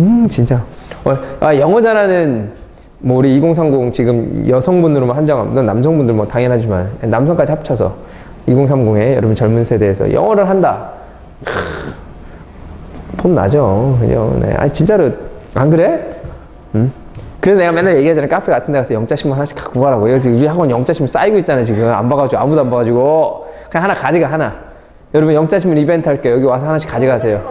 음 진짜. 어, 아, 영어 잘하는 뭐 우리 2030 지금 여성분으로만 한정하면 남성분들 뭐 당연하지만 남성까지 합쳐서 2030에 여러분 젊은 세대에서 영어를 한다. 크, 폼 나죠. 그죠? 네. 아 진짜로 안 그래? 응? 그래서 내가 맨날 얘기하잖아? 카페 같은 데 가서 영자 신문 하나씩 갖고 가라고. 여기 지금 우리 학원 영자 신문 쌓이고 있잖아 지금. 안 봐가지고 아무도 안 봐가지고. 그냥 하나 가져가 하나. 여러분 영자 신문 이벤트 할게요. 여기 와서 하나씩 가져가세요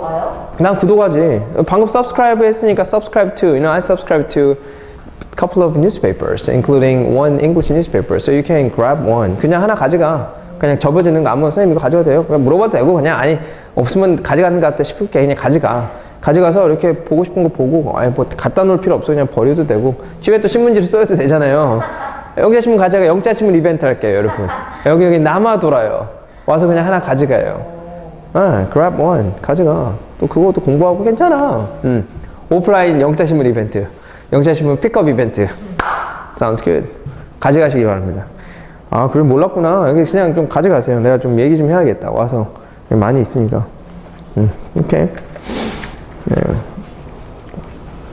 와요? 난 구독하지. 방금 subscribe 했으니까 subscribe to. You know, I subscribe to a couple of newspapers, including one English newspaper. So you can grab one. 그냥 하나 가져가. 그냥 접어지는 거 아무 선생님 이거 가져가도 돼요. 그냥 물어봐도 되고 그냥 아니 없으면 가져가는 것 같아 싶을 게 그냥 가져가. 가져가서 이렇게 보고 싶은 거 보고 아니 뭐 갖다 놓을 필요 없어 그냥 버려도 되고 집에 또 신문지를 써도 되잖아요. 영자 신문 가져가 영자 신문 이벤트 할게요 여러분. 여기 여기 남아 돌아요. 와서 그냥 하나 가져가요. 아, grab one. 가져가. 또 그것도 공부하고 괜찮아. 음. 오프라인 영자신문 이벤트. 영자신문 픽업 이벤트. Sounds good. 가져가시기 바랍니다. 아, 그래 몰랐구나. 여기 그냥 좀 가져가세요. 내가 좀 얘기 좀 해야겠다. 와서. 많이 있으니까. 음, 오케이. 네.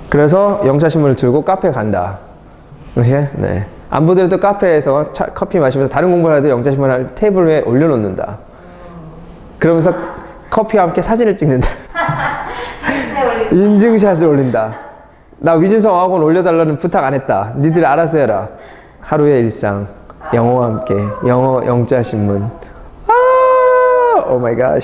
그래서 영자신문을 들고 카페 간다. 오케이? 네. 안 보더라도 카페에서 차- 커피 마시면서 다른 공부를 해도 영자신문을 테이블 위에 올려놓는다. 그러면서 커피와 함께 사진을 찍는다. 인증샷을 올린다. 나 위준성 학원 올려달라는 부탁 안 했다. 니들 알아서 해라. 하루의 일상. 영어와 함께. 영어 영자 신문. 아, 오 마이 갓.